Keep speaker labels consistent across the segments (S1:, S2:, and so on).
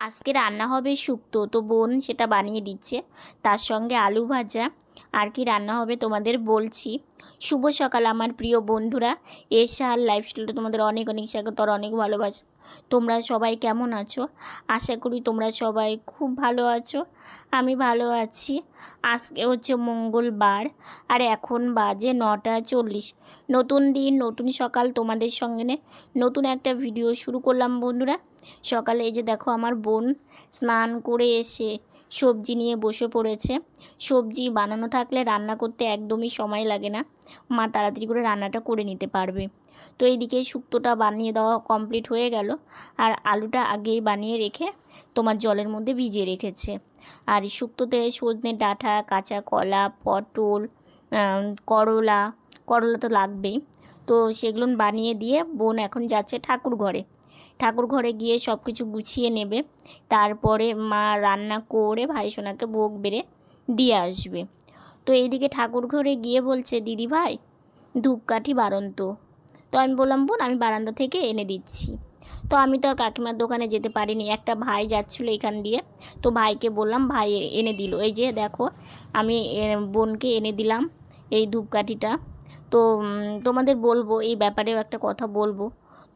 S1: আজকে রান্না হবে শুক্তো, তো বোন সেটা বানিয়ে দিচ্ছে। তার সঙ্গে আলু ভাজা। আর কি রান্না হবে তোমাদের বলছি। শুভ সকাল, আমার প্রিয় বন্ধুরা। এশার লাইফস্টাইলটা তোমাদের অনেক অনেক স্বাগত আর অনেক ভালোবাসা। তোমরা সবাই কেমন আছো? আশা করি তোমরা সবাই খুব ভালো আছো। আমি ভালো আছি। আজকে হচ্ছে মঙ্গলবার, আর এখন বাজে নটা চল্লিশ। নতুন দিন, নতুন সকাল তোমাদের সঙ্গে নতুন একটা ভিডিও শুরু করলাম বন্ধুরা। সকালে এই যে দেখো আমার বোন স্নান করে এসে সবজি নিয়ে বসে পড়েছে। সবজি বানানো থাকলে রান্না করতে একদমই সময় লাগে না। মা তাড়াতাড়ি করে রান্নাটা করে নিতে পারবে। তো এইদিকে শুক্তোটা বানিয়ে দেওয়া কমপ্লিট হয়ে গেল। আর আলুটা আগেই বানিয়ে রেখে তোমার জলের মধ্যে ভিজিয়ে রেখেছে। আর শুক্তোতে সজনে ডাঁটা, কাঁচা কলা, পটল করলা করলা তো লাগবেই। তো সেগুলো বানিয়ে দিয়ে বোন এখন যাচ্ছে ঠাকুর ঘরে। ঠাকুর ঘরে গিয়ে সব কিছু গুছিয়ে নেবে। তারপরে মা রান্না করে ভাই সোনাকে ভোগ বেড়ে দিয়ে আসবে। তো এইদিকে ঠাকুর ঘরে গিয়ে বলছে, দিদি ভাই, ধূপকাঠি বারন্ত। তো আমি বললাম, বোন, আমি বারান্দা থেকে এনে দিচ্ছি। তো আমি তো আর কাকিমার দোকানে যেতে পারিনি। একটা ভাই যাচ্ছিল এখান দিয়ে। তো ভাইকে বললাম, ভাই এনে দিল। এই যে দেখো, আমি বোনকে এনে দিলাম এই ধূপকাঠিটা। তো তোমাদের বলব, এই ব্যাপারেও একটা কথা বলব।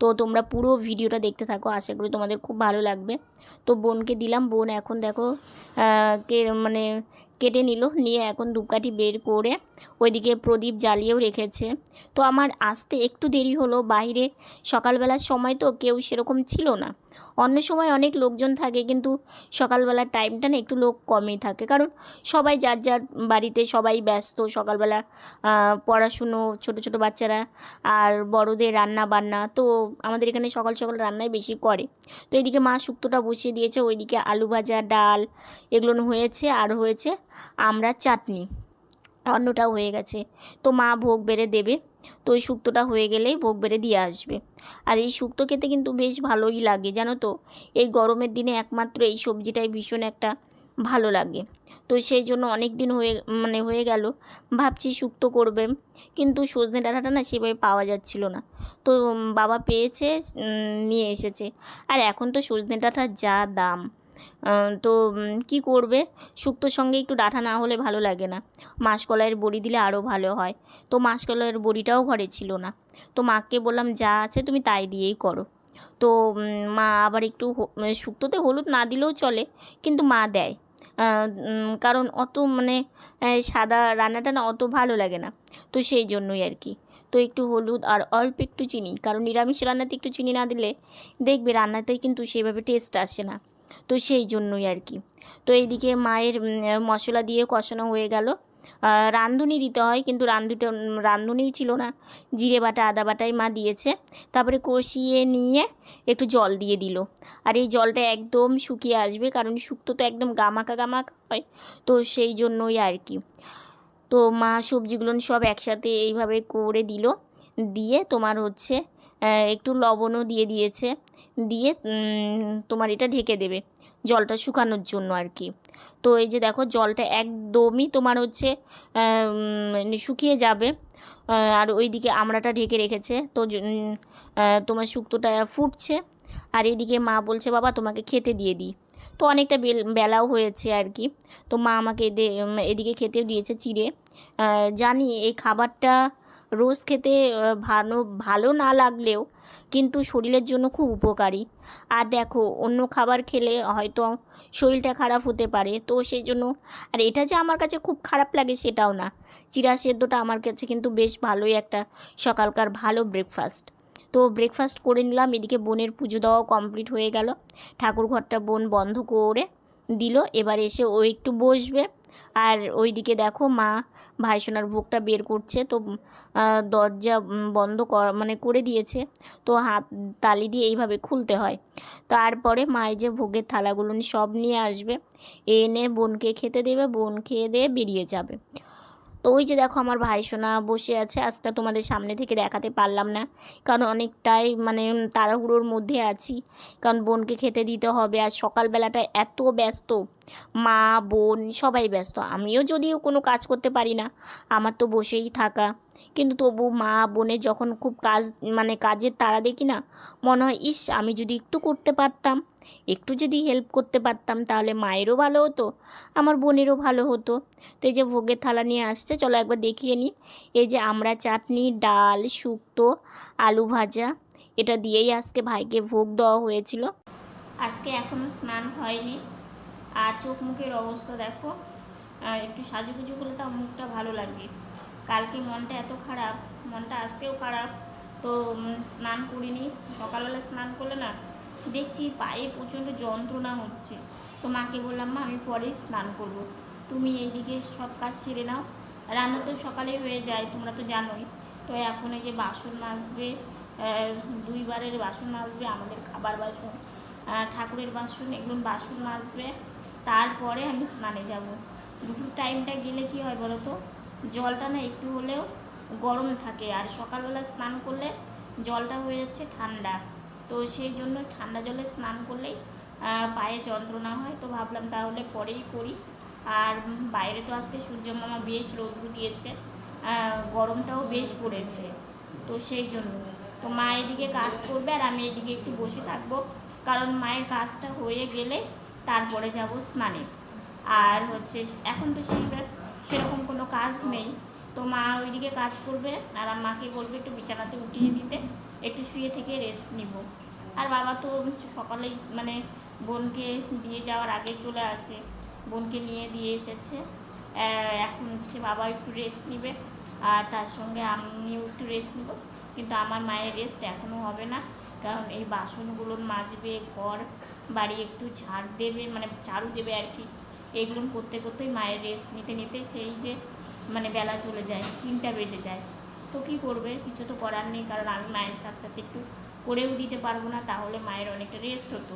S1: তো তোমরা পুরো ভিডিওটা দেখতে থাকো, আশা করি তোমাদের খুব ভালো লাগবে। তো বোনকে দিলাম, বোন এখন দেখো কে মানে কেটে নিল, নিয়ে এখন ধূপকাঠি বের করে ওইদিকে প্রদীপ জ্বালিয়েও রেখেছে। তো আমার আসতে একটু দেরি হলো, বাইরে সকালবেলার সময় তো কেউ সেরকম ছিল না। অন্য সময় অনেক লোকজন থাকে, কিন্তু সকালবেলার টাইমটা না একটু লোক কমই থাকে। কারণ সবাই যার যার বাড়িতে সবাই ব্যস্ত। সকালবেলা পড়াশুনো, ছোট ছোট বাচ্চারা আর বড়দের রান্না বান্না তো আমাদের এখানে সকাল সকাল রান্নাই বেশি করে। তো এদিকে মা শুক্তোটা বসিয়ে দিয়েছে, ওইদিকে আলু ভাজা, ডাল, এগুলো হয়েছে, আর হয়েছে আমরা চাটনি। অন্নটাও হয়ে গেছে। তো মা ভোগ বেড়ে দেবে। তো ওই শুক্তোটা হয়ে গেলেই ভোগ বেড়ে দিয়ে আসবে। আর এই শুক্তো খেতে কিন্তু বেশ ভালোই লাগে, জানো তো? এই গরমের দিনে একমাত্র এই সবজিটাই ভীষণ একটা ভালো লাগে। তো সেই জন্য অনেক দিন হয়ে মানে হয়ে গেল, ভাবছি শুক্তো করবে। কিন্তু সজনে ডাঁটাটা না সেভাবে পাওয়া যাচ্ছিল না। তো বাবা পেয়েছে নিয়ে এসেছে। আর এখন তো সজনে ডাঁটার যা দাম। তো কি করবে? শুক্তোর সঙ্গে একটু ডাঁটা না হলে ভালো লাগে না। মাসকলাইয়ের বড়ি দিলে আরও ভালো হয়। তো, মাসকলাইয়ের বড়িটাও ঘরে ছিল না। তো, মাকে বললাম, যা আছে তুমি তাই দিয়েই করো। তো মা আবার একটু মানে শুক্তোতে হলুদ না দিলেও চলে, কিন্তু মা দেয়। কারণ অত মানে সাদা রান্নাটা না অত ভালো লাগে না। তো, সেই জন্যই আর কি। তো, একটু হলুদ আর অল্প একটু চিনি, কারণ নিরামিষ রান্নাতে একটু চিনি না দিলে দেখবে রান্নাতে কিন্তু সেভাবে টেস্ট আসে না। তো সেই জন্যই আর কি। তো এইদিকে মায়ের মশলা দিয়ে কষানো হয়ে গেল। রাঁধুনি দিতে হয়, কিন্তু রাঁধুটা রাঁধুনিও ছিল না। জিরে বাটা, আদা বাটাই মা দিয়েছে। তারপরে কষিয়ে নিয়ে একটু জল দিয়ে দিল। আর এই জলটা একদম শুকিয়ে আসবে, কারণ শুক্তো তো একদম গামাকা গামাকা হয়। তো সেই জন্যই আর কি। তো মা সবজিগুলো সব একসাথে এইভাবে করে দিল। দিয়ে তোমার হচ্ছে একটু লবণও দিয়ে দিয়েছে। দিয়ে তোমার এটা ঢেকে দেবে জলটা শুকানোর জন্য আর কি। তো এই যে দেখো জলটা একদমই তোমার হচ্ছে শুকিয়ে যাবে। আর ওইদিকে আমড়াটা ঢেকে রেখেছে। তো তোমার শুক্তোটা ফুটছে। আর এদিকে মা বলছে, বাবা, তোমাকে খেতে দিয়ে দিই। তো অনেকটা বেল- বেলাও হয়েছে আর কি। তো মা আমাকে এদে- এদিকে খেতেও দিয়েছে চিড়ে। জানি এই খাবারটা রোজ খেতে ভালো ভালো না লাগলেও কিন্তু শরীরের জন্য খুব উপকারী। আর দেখো, অন্য খাবার খেলে হয়তো শরীরটা খারাপ হতে পারে, তো সেই জন্য আর এটা যে আমার কাছে খুব খারাপ লাগে সেটাও না। চিরা সেদ্ধটা আমার কাছে কিন্তু বেশ ভালোই একটা সকালকার ভালো ব্রেকফাস্ট তো ব্রেকফাস্ট করে নিলাম, এদিকে বোনের পুজো দেওয়াও কমপ্লিট হয়ে গেল। ঠাকুর ঘরটা বোন বন্ধ করে দিল, এবার এসে ও একটু বসবে। আর ওইদিকে দেখো মা ভাইসোনার ভোগটা বের করছে, তো দরজা বন্ধ কর মানে করে দিয়েছে, তো হাত, তালি দিয়ে এইভাবে খুলতে হয়। তারপরে মায়ের যে ভোগের থালাগুলো সব নিয়ে আসবে, এনে বোনকে খেতে দেবে, বোন খেয়ে দিয়ে বেরিয়ে যাবে। তো ওই যে দেখো আমার ভাই সোনা বসে আছে। আজটা তোমাদের সামনে থেকে দেখাতে পারলাম না। কারণ অনেকটাই মানে তাড়াহুড়োর মধ্যে আছি। কারণ বোনকে খেতে দিতে হবে। আর সকালবেলাটা এত ব্যস্ত। মা, বোন সবাই ব্যস্ত। আমিও যদিও কোনো কাজ করতে পারি না। আমার তো বসেই থাকা। কিন্তু তবু মা, বোনের যখন খুব কাজ মানে কাজের তারা দেখি না, মনে হয়, ইস, আমি যদি একটু করতে পারতাম। একটু যদি হেল্প করতে পারতাম তাহলে মায়েরও ভালো হতো, আমার বোনেরও ভালো হতো। তো এই যে ভোগের থালা নিয়ে আসছে, চলো একবার দেখিয়ে নিই। এই যে আমরা চাটনি, ডাল, শুক্তো, আলু ভাজা, এটা দিয়েই আজকে ভাইকে ভোগ দেওয়া হয়েছিল। আজকে এখনও স্নান হয়নি। আর চোখ মুখের অবস্থা দেখো। একটু সাজুগুজু করলে তাও মুখটা ভালো লাগবে। কালকে মনটা এত খারাপ, মনটা আজকেও খারাপ। তো স্নান করিনি, সকালবেলা স্নান করলে না দেখছি পায়ে প্রচণ্ড যন্ত্রণা হচ্ছে। তো মাকে বললাম, মা, আমি পরেই স্নান করব। তুমি এইদিকে সব কাজ সেরে নাও। রান্না তো সকালে হয়ে যায়, তোমরা তো জানোই। তো এখন এই যে বাসন মাজবে দুইবারের বাসন মাজবে, আমাদের খাবার বাসন ঠাকুরের বাসন, এগুলো বাসন মাজবে। তারপরে আমি স্নানে যাব। দুপুর টাইমটা গেলে কি হয় বলো তো? জলটা না একটু হলেও গরম থাকে। আর সকালবেলা স্নান করলে জলটা হয়ে যাচ্ছে ঠান্ডা। তো সেই জন্য ঠান্ডা জলে স্নান করলেই পায়ে যন্ত্রণা হয়। তো ভাবলাম তাহলে পরেই করি। আর বাইরে তো আজকে সূর্য মামা বেশ রোদ্রু দিয়েছে গরমটাও বেশ পড়েছে। তো সেই জন্য। তো মা এদিকে কাজ করবে আর আমি এদিকে একটু বসে থাকব। কারণ মায়ের কাজটা হয়ে গেলে তারপরে যাব স্নানে। আর হচ্ছে, এখন তো সেই সেরকম কোনো কাজ নেই। তো মা ওইদিকে কাজ করবে আর মাকে বলবে একটু বিছানাতে উঠিয়ে দিতে। একটু শুয়ে থেকে রেস্ট নিব। আর বাবা তো সকালেই মানে বোনকে দিয়ে যাওয়ার আগে চলে আসে। বোনকে নিয়ে দিয়ে এসেছে। এখন হচ্ছে বাবা একটু রেস্ট নিবে। আর তার সঙ্গে আমিও একটু রেস্ট নিব। কিন্তু আমার মায়ের রেস্ট এখনও হবে না। কারণ এই বাসনগুলো মাজবে, ঘর বাড়ি একটু ঝাড় দেবে মানে ঝাড়ু দেবে আর কি। এগুলো করতে করতেই মায়ের রেস্ট নিতে নিতে সেই যে মানে বেলা চলে যায়, তিনটা বেজে যায়। তো কী করবে? কিছু তো করার নেই, কারণ আমি মায়ের সাথে সাথে একটু করেও দিতে পারব না, তাহলে মায়ের অনেকটা রেস্ট হতো।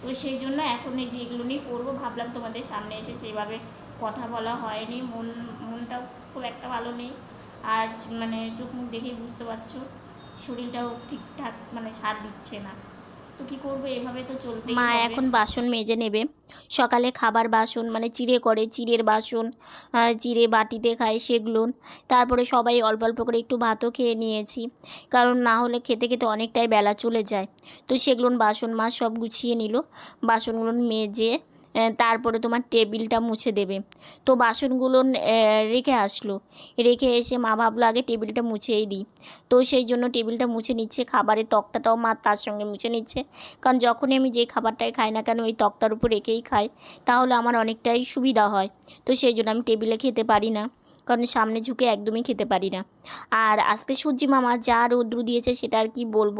S1: তো সেই জন্য এখন এই যেগুলো নিয়ে করব, ভাবলাম তোমাদের সামনে এসে সেইভাবে কথা বলা হয়নি, মন, মনটাও খুব একটা ভালো নেই। আর মানে চোখ মুখ দেখেই বুঝতে পারছ, শরীরটাও ঠিকঠাক মানে সাথ দিচ্ছে না। তো কি করব? এভাবে তো চলতে মা এখন বাসন মেজে নেবে। সকালে খাবার বাসন মানে চিড়ে করে চিড়ের বাসন চিড়ে বাটিতে খায় সেগুলো। তারপরে সবাই অল্প অল্প করে একটু ভাতও খেয়ে নিয়েছি। কারণ না হলে খেতে খেতে অনেকটাই বেলা চলে যায়। তো সেগুলো বাসন মা সব গুছিয়ে নিল। বাসনগুলো মেজে তারপরে তোমার টেবিলটা মুছে দেবে। তো বাসনগুলো রেখে আসলো। রেখে এসে মা ভাবলো, আগে টেবিলটা মুছেই দিই। তো সেই জন্য টেবিলটা মুছে নিচ্ছে। খাবারের তক্তাটাও মা তার সঙ্গে মুছে নিচ্ছে। কারণ যখনই আমি যে খাবারটাই খাই না কেন, ওই তক্তার উপর রেখেই খাই তাহলে আমার অনেকটাই সুবিধা হয়। তো সেই জন্য আমি টেবিলে খেতে পারি না। কারণ সামনে ঝুঁকে একদমই খেতে পারি না। আর আজকে সূর্যি মামা যা রৌদ্র দিয়েছে সেটা আর কি বলব?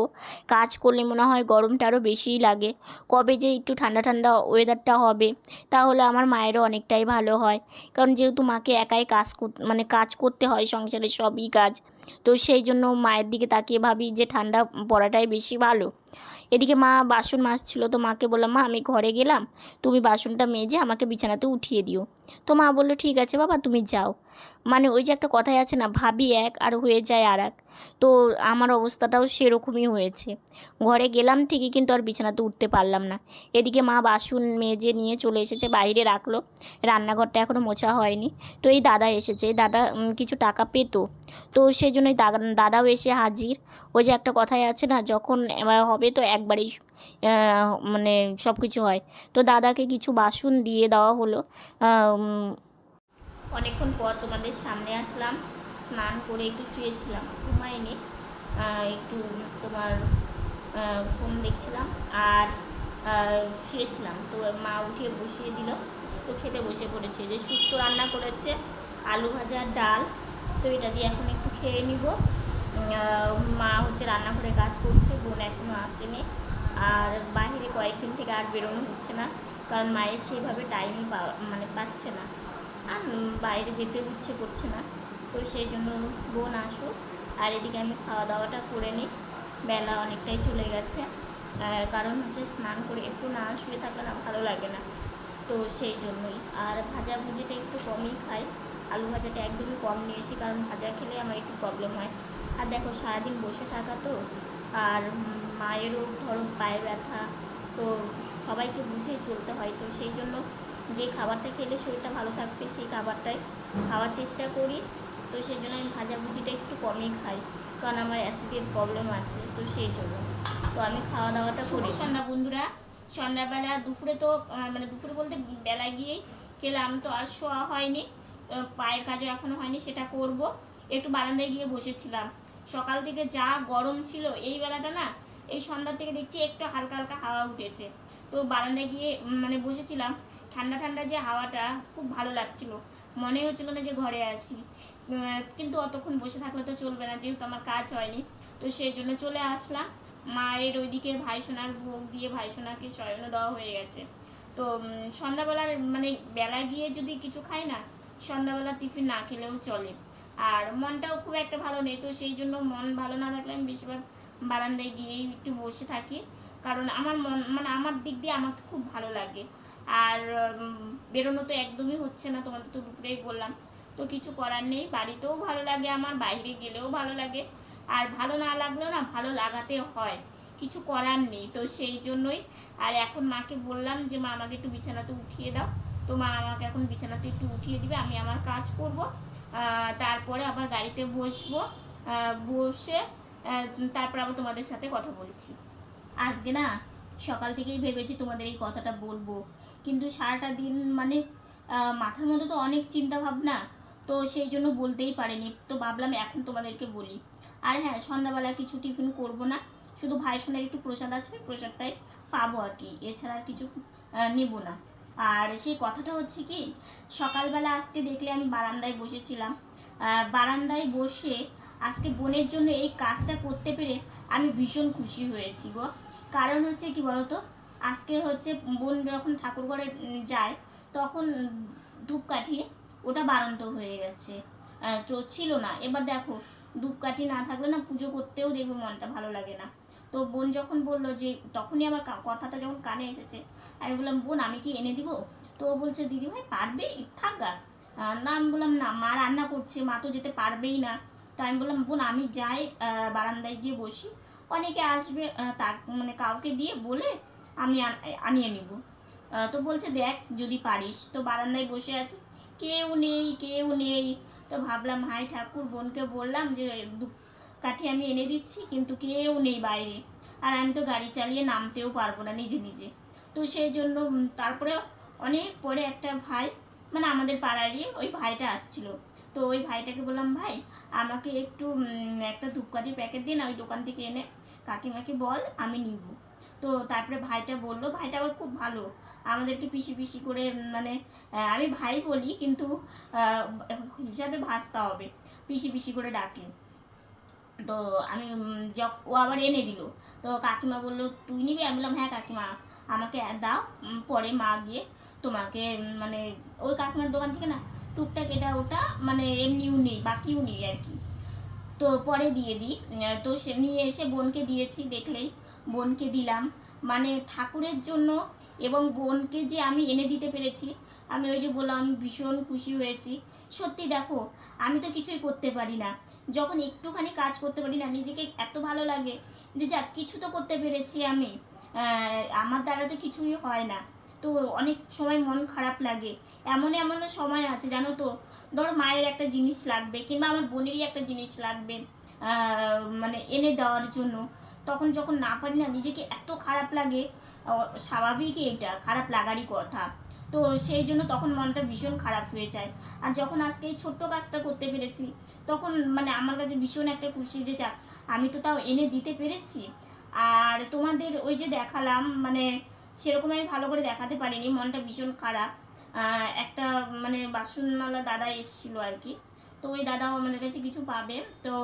S1: কাজ করলে মনে হয় গরমটা আরও বেশিই লাগে। কবে যে একটু ঠান্ডা ঠান্ডা ওয়েদারটা হবে, তাহলে আমার মায়েরও অনেকটাই ভালো হয়। কারণ যেহেতু মাকে একাই কাজ মানে কাজ করতে হয় সংসারের সবই কাজ। তো সেই জন্য মায়ের দিকে তাকিয়ে ভাবি যে ঠান্ডা পড়াটাই বেশি ভালো। এদিকে মা বাসন মাজছিল তো মাকে বললাম, মা, আমি ঘরে গেলাম। তুমি বাসনটা মেজে আমাকে বিছানাতে উঠিয়ে দিও। তো মা বলল, ঠিক আছে বাবা, তুমি যাও। মানে ওই যে একটা কথাই আছে না, ভাবি এক আর হয়ে যায় আর এক তো আমার অবস্থাটাও সেরকমই হয়েছে। ঘরে গেলাম ঠিকই, কিন্তু আর বিছানাতে উঠতে পারলাম না। এদিকে মা বাসন মেজে নিয়ে চলে এসেছে, বাইরে রাখল। রান্নাঘরটা এখনও মোছা হয়নি। তো এই দাদা এসেছে, এই দাদা কিছু টাকা পেতো। তো সেই জন্যই দাদা- দাদাও এসে হাজির। ওই যে একটা কথাই আছে না, যখন হবে তো একবারেই মানে সব কিছু হয়। তো দাদাকে কিছু বাসন দিয়ে দেওয়া হলো। অনেকক্ষণ পর তোমাদের সামনে আসলাম। স্নান করে একটু শুয়েছিলাম, ঘুমাইনি। একটু তোমার ফোন দেখছিলাম আর শুয়েছিলাম। তো মা উঠিয়ে বসিয়ে দিল। তো খেতে বসে পড়েছে। যে শুক্তো রান্না করেছে, আলু ভাজা ডাল। তো এটা দিয়ে এখন একটু খেয়ে নিব। মা হচ্ছে রান্নাঘরে কাজ করছে, বোন এখনও আসেনি। আর বাইরে কয়েকদিন থেকে আর বেরোনো হচ্ছে না, কারণ মায়ের সেইভাবে পাওয়া মানে পাচ্ছে না। আর বাইরে যেতে ইচ্ছে করছে না, তো সেই জন্য বোন আসুক। আর এদিকে আমি খাওয়া দাওয়াটা করে নিই। বেলা অনেকটাই চলে গেছে। কারণ হচ্ছে স্নান করে একটু না শুয়ে থাকলে না ভালো লাগে না। তো সেই জন্যই। আর ভাজা ভুজিটা একটু কমই খাই। আলু ভাজাটা একদমই কম নিয়েছি, কারণ ভাজা খেলে আমার একটু প্রবলেম হয়। আর দেখো সারাদিন বসে থাকা তো আর মায়েরও ধরো পায়ে ব্যথা তো সবাইকে বুঝেই চলতে হয়। তো সেই জন্য যে খাবারটা খেলে শরীরটা ভালো থাকবে সেই খাবারটাই খাওয়ার চেষ্টা করি। তো সেই জন্য আমি ভাজাভুজিটা একটু কমই খাই কারণ আমার অ্যাসিডের প্রবলেম আছে তো সেই জন্য।
S2: তো আমি খাওয়া দাওয়াটা করি। সন্ধ্যা বন্ধুরা। সন্ধ্যাবেলা দুপুরে তো মানে দুপুরে বলতে বেলা গিয়েই খেলাম তো আর শোয়া হয়নি। পায়ের কাজও এখনও হয়নি সেটা করব। একটু বারান্দায় গিয়ে বসেছিলাম। সকাল থেকে যা গরম ছিল এই বেলাটা না, এই সন্ধ্যার থেকে দেখছি একটু হালকা হালকা হাওয়া উঠেছে। তো বারান্দায় গিয়ে মানে বসেছিলাম, ঠান্ডা ঠান্ডা যে হাওয়াটা খুব ভালো লাগছিল। মনে হচ্ছিল না যে ঘরে আসি। কিন্তু অতক্ষণ বসে থাকলে তো চলবে না, যেহেতু আমার কাজ হয়নি। তো সেই জন্য চলে আসলাম। মায়ের ওইদিকে ভাইসোনার ভোগ দিয়ে ভাইসোনাকে শয়ন দেওয়া হয়ে গেছে। তো সন্ধ্যাবেলার মানে বেলা গিয়ে যদি কিছু খাই না সন্ধ্যাবেলা টিফিন না খেলেও চলে। আর মনটাও খুব একটা ভালো নেই। তো সেই জন্য মন ভালো না থাকলে আমি বেশিরভাগ বারান্দায় গিয়েই একটু বসে থাকি। কারণ আমার মন মানে আমার দিক দিয়ে আমাকে খুব ভালো লাগে। আর বেরোনো তো একদমই হচ্ছে না, তোমাদের তো দুপুরেই বললাম। তো কিছু করার নেই, বাড়িতেও ভালো লাগে, আমার বাইরে গেলেও ভালো লাগে। আর ভালো না লাগলেও না, ভালো লাগাতে হয়। কিছু করার নেই, তো সেই জন্যই। আর এখন মাকে বললাম যে, মা, আমাকে একটু বিছানাতে উঠিয়ে দাও। তো মা আমাকে এখন বিছানাতে একটু উঠিয়ে দিবে, আমি আমার কাজ করব। তারপরে আবার গাড়িতে বসবো। বসে তারপর আবার তোমাদের সাথে কথা বলছি। আজকে না, সকাল থেকেই ভেবেছি তোমাদের এই কথাটা বলব। কিন্তু সারাটা দিন মানে মাথার মধ্যে তো অনেক চিন্তা ভাবনা তো সেই জন্য বলতেই পারিনি। তো ভাবলাম এখন তোমাদেরকে বলি। আর হ্যাঁ সন্ধ্যাবেলা কিছু টিফিন করব না। শুধু ভাই সোনার একটু প্রসাদ আছে, প্রসাদটাই পাবো আর কি। এছাড়া আর কিছু নেব না। আর সেই কথাটা হচ্ছে কি, সকালবেলা আজকে দেখলে আমি বারান্দায় বসেছিলাম। বারান্দায় বসে আজকে বোনের জন্য এই কাজটা করতে পেরে আমি ভীষণ খুশি হয়েছি গো। কারণ হচ্ছে কি বলতো, আজকে হচ্ছে বোন যখন ঠাকুর ঘরে যায়, তখন ধূপকাঠি ওটা বারন্ত হয়ে গেছে। তো ছিল না। এবার দেখো, ধূপকাঠি না থাকলে না পুজো করতেও দেখবে মনটা ভালো লাগে না। তো বোন যখন বলল যে, তখনই আমার কথাটা যখন কানে এসেছে আমি বললাম বোন আমি কি এনে দিব? তো ও বলছে দিদি ভাই পারবে? থাক গা। না আমি বললাম না মা রান্না করছে মা তো যেতে পারবেই না। তো আমি বললাম বোন আমি যাই বারান্দায় গিয়ে বসি। অনেকে আসবে আহ, তা মানে কাউকে দিয়ে বলে আমি আনিয়ে নিব। তো বলছে দেখ যদি পারিস। তো বারান্দায় বসে আছে। কেউ নেই কেউ নেই। তো ভাবলাম হাই ঠাকুর বোনকে বললাম যে কাঠি আমি এনে দিচ্ছি কিন্তু কেউ নেই বাইরে। আর আমি তো গাড়ি চালিয়ে নামতেও পারব না নিজে নিজে। তো সেই জন্য তারপরে অনেক পরে একটা ভাই মানে আমাদের পাড়ারই ওই ভাইটা আসছিল। তো ওই ভাইটাকে বললাম, ভাই, আমাকে একটু একটা ধূপকাঠির প্যাকেট দিন ওই দোকান থেকে এনে কাকিমাকে বল, আমি নিব। তো তারপরে ভাইটা বলল, ভাইটা আবার খুব ভালো। আমাদেরকে পিসি পিসি করে মানে আমি ভাই বলি, কিন্তু হিসাবে ভাসতে হবে। পিসি পিসি করে ডাকে। তো আমি ও আবার এনে দিল। তো কাকিমা বলল, তুই নিবি? আমি বললাম হ্যাঁ কাকিমা। আমাকে দাও পরে মা গিয়ে তোমাকে মানে ওই কাকিমার দোকান থেকে না, টুকটাক এটা ওটা মানে এমনিও নেই, বাকিও নেই আর কি। তো পরে দিয়ে দিই তো সে নিয়ে এসে বোনকে দিয়েছি, দেখলেই বোনকে দিলাম। মানে ঠাকুরের জন্য এবং বোনকে যে আমি এনে দিতে পেরেছি, আমি ওই যে বললাম, ভীষণ খুশি হয়েছি। সত্যি দেখো, আমি তো কিছুই করতে পারি না। যখন একটুখানি কাজ করতে পারি না, নিজেকে এত ভালো লাগে যে যাক, কিছু তো করতে পেরেছি আমি। আমার দ্বারা তো কিছুই হয় না। তো অনেক সময় মন খারাপ লাগে। এমন এমন সময় আছে জানো তো ধরো মায়ের একটা জিনিস লাগবে কিংবা আমার বোনেরই একটা জিনিস লাগবে মানে এনে দেওয়ার জন্য। তখন যখন না পারি না নিজেকে এত খারাপ লাগে আহ, স্বাভাবিকই এটা খারাপ লাগারই কথা। তো সেই জন্য তখন মনটা ভীষণ খারাপ হয়ে যায়। আর যখন আজকে এই ছোট্ট কাজটা করতে পেরেছি তখন মানে আমার কাছে ভীষণ একটা খুশি যে যাক আমি তো তাও এনে দিতে পেরেছি। আর তোমাদের ওই যে দেখালাম মানে সেরকম আমি ভালো করে দেখাতে পারিনি, মনটা ভীষণ খারাপ। একটা মানে বাসনওয়ালা দাদা এসেছিল আর কি। তো ওই দাদাও আমাদের কাছে কিছু পাবে। তো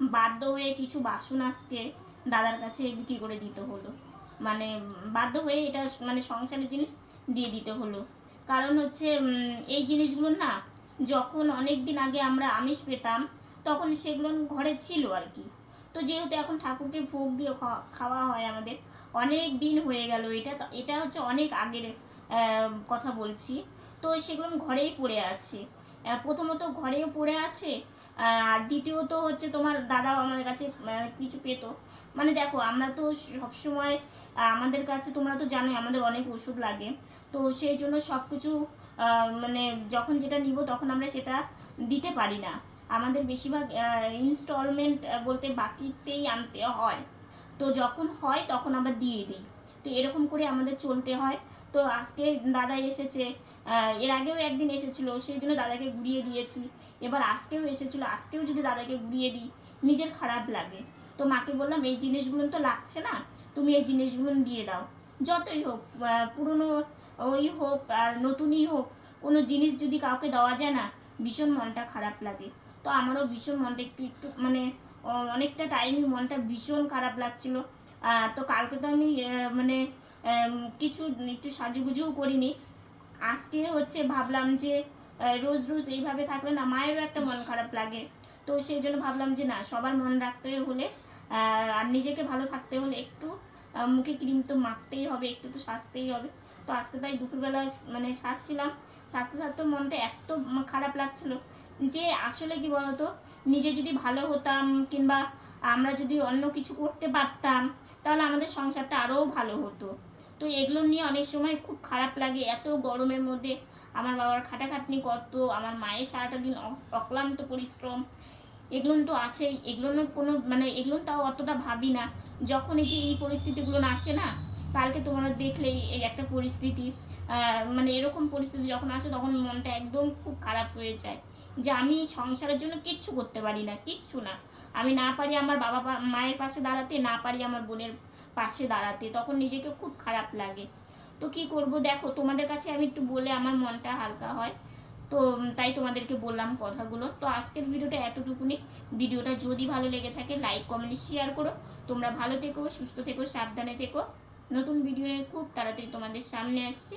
S2: বাধ্য হয়ে কিছু বাসন আজকে দাদার কাছে বিক্রি করে দিতে হলো। মানে বাধ্য হয়ে এটা মানে সংসারের জিনিস দিয়ে দিতে হলো। কারণ হচ্ছে এই জিনিসগুলো না, যখন অনেক দিন আগে আমরা আমিষ পেতাম, তখন সেগুলো ঘরে ছিল আর কি। তো যেহেতু এখন ঠাকুরকে ভোগ দিয়ে খাওয়া- হয় আমাদের, অনেক দিন হয়ে গেল এটা এটা হচ্ছে অনেক আগের কথা বলছি। তো সেগুলো ঘরেই পড়ে আছে। প্রথমত ঘরেও পড়ে আছে আর দ্বিতীয়ত হচ্ছে তোমার দাদাও আমাদের কাছে কিছু পেতো। মানে দেখো, আমরা তো সবসময় আমাদের কাছে তোমরা তো জানোই, আমাদের অনেক ওষুধ লাগে। তো সেই জন্য সব কিছু মানে যখন যেটা নিব তখন আমরা সেটা দিতে পারি না। আমাদের বেশিরভাগ ইনস্টলমেন্ট বলতে বাকিতেই আনতে হয়। তো যখন হয়, তখন আবার দিয়ে দিই। তো এরকম করে আমাদের চলতে হয়। তো আজকে দাদা এসেছে এর আগেও একদিন এসেছিল, সেই জন্য দাদাকে ঘুরিয়ে দিয়েছি। এবার আজকেও এসেছিল, আজকেও যদি দাদাকে ঘুরিয়ে দিই, নিজের খারাপ লাগে। তো মাকে বললাম, এই জিনিসগুলো তো লাগছে না, তুমি এই জিনিসগুলো দিয়ে দাও। যতই হোক পুরনো ওই হোক আর নতুনই হোক, কোনো জিনিস যদি কাউকে দেওয়া যায় না, ভীষণ মনটা খারাপ লাগে। তো আমারও ভীষণ মনটা একটু একটু মানে অনেকটা টাইম মনটা ভীষণ খারাপ লাগছিল। তো কালকে তো আমি মানে কিছু একটু সাজুগুজুও করিনি। আজকে হচ্ছে ভাবলাম যে রোজ রোজ এইভাবে থাকলে না মায়েরও একটা মন খারাপ লাগে। তো সেই জন্য ভাবলাম যে না, সবার মন রাখতে হলে আর নিজেকে ভালো থাকতে হলে একটু মুখে ক্রিম তো মাখতেই হবে, একটু তো সাজতেই হবে। তো আজকে তাই দুপুরবেলা মানে সাজছিলাম। সাজতে সাজতে মনটা এত খারাপ লাগছিল যে আসলে কি বলতো, নিজে যদি ভালো হতাম কিংবা আমরা যদি অন্য কিছু করতে পারতাম, তাহলে আমাদের সংসারটা আরও ভালো হতো। তো এগুলো নিয়ে অনেক সময় খুব খারাপ লাগে। এত গরমের মধ্যে আমার বাবার খাটাখাটনি কত আমার মায়ের সারাটা দিন অক্লান্ত পরিশ্রম। এগুলো তো আছেই, এগুলো কোনো মানে এগুলো তাও অতটা ভাবি না। যখন এই যে এই পরিস্থিতিগুলো আসে না, কালকে তোমরা দেখলেই এই একটা পরিস্থিতি মানে এরকম পরিস্থিতি যখন আসে, তখন মনটা একদম খুব খারাপ হয়ে যায়। যে আমি সংসারের জন্য কিচ্ছু করতে পারি না, কিচ্ছু না। আমি না পারি আমার বাবা মায়ের পাশে দাঁড়াতে, না পারি আমার বোনের পাশে দাঁড়াতে, তখন নিজেকে খুব খারাপ লাগে। তো কি করব? দেখো, তোমাদের কাছে আমি একটু বলে আমার মনটা হালকা হয়। তো তাই তোমাদেরকে বললাম কথাগুলো। তো আজকের ভিডিওটা এতটুকুনি। ভিডিওটা যদি ভালো লেগে থাকে লাইক কমেন্ট শেয়ার করো। তোমরা ভালো থেকো, সুস্থ থেকো, সাবধানে থেকো। নতুন ভিডিও খুব তাড়াতাড়ি তোমাদের সামনে আসছে।